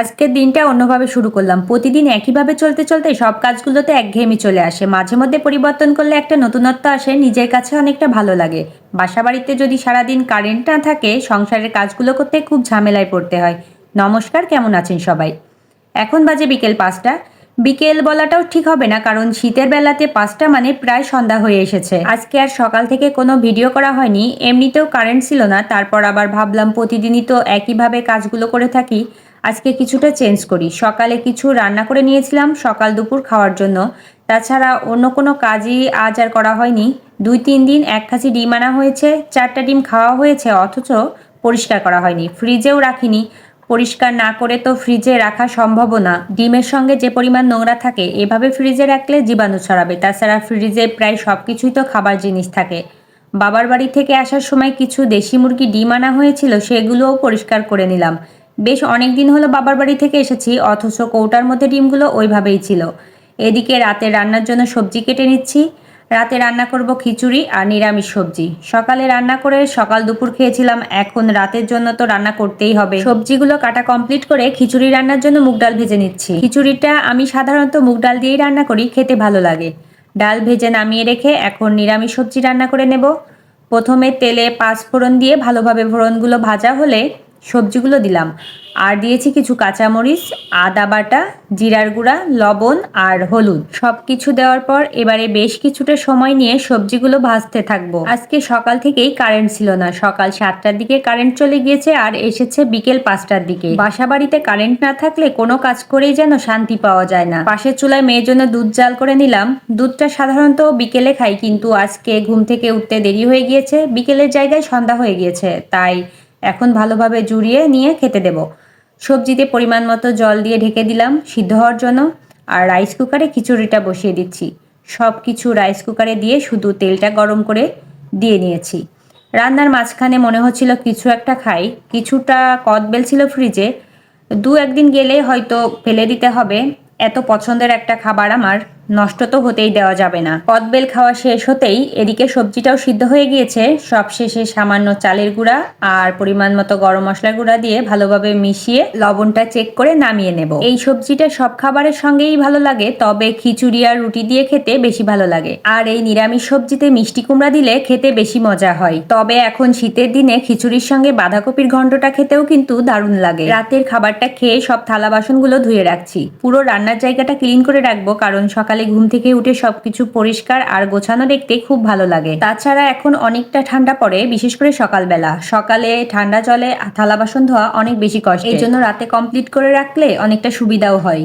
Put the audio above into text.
আজকের দিনটা অন্যভাবে শুরু করলাম। প্রতিদিন একইভাবে চলতে চলতে সব কাজগুলোতে একঘেয়েমি চলে আসে। মাঝে মধ্যে পরিবর্তন করলে একটা নতুনত্ব আসে, নিজের কাছে অনেকটা ভালো লাগে। বাসা বাড়িতে যদি সারাদিন কারেন্ট না থাকে, সংসারের কাজগুলো করতে খুব ঝামেলায় পড়তে হয়। নমস্কার, কেমন আছেন সবাই? এখন বাজে বিকেল পাঁচটা। বিকেল বলাটাও ঠিক হবে না, কারণ শীতের বেলাতে পাঁচটা মানে প্রায় সন্ধ্যা হয়ে এসেছে। আজকে আর সকাল থেকে কোনো ভিডিও করা হয়নি, এমনিতেও কারেন্ট ছিল না, তারপর আবার ভাবলাম প্রতিদিনই তো একইভাবে কাজগুলো করে থাকি, আজকে কিছুটা চেঞ্জ করি। সকালে কিছু রান্না করে নিয়েছিলাম, সকাল দুপুর খাওয়ার জন্য। তাছাড়া অন্য কোনো কাজই আজ আর করা হয়নি। দুই তিন দিন এক খাঁচি ডিম আনা হয়েছে, চারটা ডিম খাওয়া হয়েছে, অথচ পরিষ্কার করা হয়নি। ফ্রিজেও রাখিনি। পরিষ্কার না করে তো ফ্রিজে রাখা সম্ভবও না। ডিমের সঙ্গে যে পরিমাণ নোংরা থাকে, এভাবে ফ্রিজে রাখলে জীবাণু ছড়াবে। তাছাড়া ফ্রিজে প্রায় সব কিছুই তো খাবার জিনিস থাকে। বাবার বাড়ি থেকে আসার সময় কিছু দেশি মুরগি ডিম আনা হয়েছিল, সেগুলোও পরিষ্কার করে নিলাম। বেশ অনেক দিন হলো বাবার বাড়ি থেকে এসেছি, অথচ কৌটার মধ্যে ডিমগুলো ওইভাবেই ছিল। এদিকে রাতে রান্নার জন্য সবজি কেটে নিচ্ছি। রাতে রান্না করব খিচুড়ি আর নিরামিষ সবজি। সকালে রান্না করে সকাল দুপুর খেয়েছিলাম, এখন রাতের জন্য তো রান্না করতেই হবে। সবজিগুলো কাটা কমপ্লিট করে খিচুড়ি রান্নার জন্য মুগ ডাল ভেজে নিচ্ছি। খিচুড়িটা আমি সাধারণত মুগ ডাল দিয়েই রান্না করি, খেতে ভালো লাগে। ডাল ভেজে নামিয়ে রেখে এখন নিরামিষ সবজি রান্না করে নেব। প্রথমে তেলে পাঁচ ফোড়ন দিয়ে ভালোভাবে ফোড়নগুলো ভাজা হলে সবজিগুলো দিলাম। আর দিয়েছি কিছু কাঁচামরিচ, আদা বাটা, জিরার গুঁড়া, লবণ আর হলুদ। সব কিছু দেওয়ার পর এবারে বেশ কিছুটা সময় নিয়ে সবজিগুলো ভাজতে থাকব। আজকে সকাল থেকেই কারেন্ট ছিল না। সকাল সাতটার দিকে কারেন্ট চলে গিয়েছে আর এসেছে বিকেল পাঁচটার দিকে। বাসা বাড়িতে কারেন্ট না থাকলে কোনো কাজ করেই যেন শান্তি পাওয়া যায় না। পাশের চুলায় মেয়ের জন্য দুধ জাল করে নিলাম। দুধটা সাধারণত বিকেলে খাই, কিন্তু আজকে ঘুম থেকে উঠতে দেরি হয়ে গিয়েছে। বিকেলের জায়গায় সন্ধ্যা হয়ে গিয়েছে, তাই এখন ভালোভাবে জুড়িয়ে নিয়ে খেতে দেব। সবজিতে পরিমাণ মতো জল দিয়ে ঢেকে দিলাম, সিদ্ধ হওয়ার জন্য। আর রাইস কুকারে খিচুড়িটা বসিয়ে দিচ্ছি। সব কিছু রাইস কুকারে দিয়ে শুধু তেলটা গরম করে দিয়ে নিয়েছি। রান্নার মাঝখানে মনে হচ্ছিল কিছু একটা খাই। কিছুটা কদবেল ছিল ফ্রিজে দু একদিন গেলে হয়তো ফেলে দিতে হবে। এত পছন্দের একটা খাবার আমার। নষ্ট তো হতেই দেওয়া যাবে না। কদবেল খাওয়া শেষ হতেই এদিকে সবজিটাও সিদ্ধ হয়ে গিয়েছে। সব শেষে সামান্য চালের গুঁড়া আর পরিমাণ মতো গরম মশলার গুঁড়া দিয়ে ভালোভাবে মিশিয়ে লবণটা চেক করে নামিয়ে নেব। এই সবজিটা সব খাবারের সঙ্গেই ভালো লাগে, তবে খিচুড়ি আর রুটি দিয়ে খেতে বেশি ভালো লাগে। আর এই নিরামিষ সবজিতে মিষ্টি কুমড়া দিলে খেতে বেশি মজা হয়। তবে এখন শীতের দিনে খিচুড়ির সঙ্গে বাঁধাকপির ঘন্টটা খেতেও কিন্তু দারুণ লাগে। রাতের খাবারটা খেয়ে সব থালা বাসনগুলো ধুয়ে রাখছি। পুরো রান্নার জায়গাটা ক্লিন করে রাখব, কারণ সকালে ঘুম থেকে উঠে সবকিছু পরিষ্কার আর গোছানো দেখতে খুব ভালো লাগে। তাছাড়া এখন অনেকটা ঠান্ডা পড়ে, বিশেষ করে সকালবেলা। সকালে ঠান্ডা জলে থালা বাসন ধোয়া অনেক বেশি কষ্ট এই জন্য রাতে কমপ্লিট করে রাখলে অনেকটা সুবিধাও হয়।